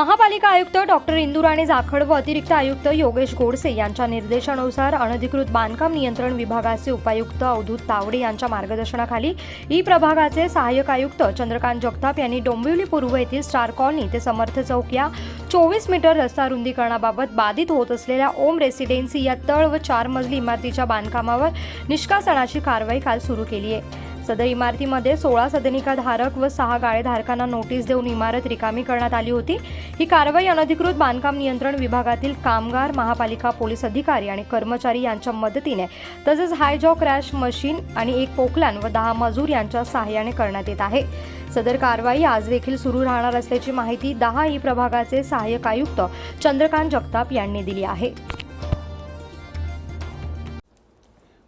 महापालिका आयुक्त डॉक्टर इंदुराणी जाखड व अतिरिक्त आयुक्त योगेश गोडसे यांच्या निर्देशानुसार अनधिकृत बांधकाम नियंत्रण विभागाचे उपायुक्त अवधूत तावडे यांच्या मार्गदर्शनाखाली ई प्रभागाचे सहाय्यक आयुक्त चंद्रकांत जगताप यांनी डोंबिवली पूर्व येथील स्टार कॉलनी ते समर्थ चौक या चोवीस मीटर रस्ता रुंदीकरणाबाबत बाधित होत असलेल्या ओम रेसिडेन्सी या तळ व चार मजली इमारतीच्या बांधकामावर निष्कासनाची कारवाई काल सुरू केली आहे. सदर इमारतीमध्ये सोळा सदनिका धारक व सहा गाळेधारकांना नोटीस देऊन इमारत रिकामी करण्यात आली होती. ही कारवाई अनधिकृत बांधकाम नियंत्रण विभागातील कामगार महापालिका पोलीस अधिकारी आणि कर्मचारी यांच्या मदतीने तसेच हायजॉ क्रॅश मशीन आणि एक पोकलान व दहा मजूर यांच्या सहाय्याने करण्यात येत आहे. सदर कारवाई आज देखील सुरू राहणार असल्याची माहिती दहा ई प्रभागाचे सहाय्यक आयुक्त चंद्रकांत जगताप यांनी दिली आहे.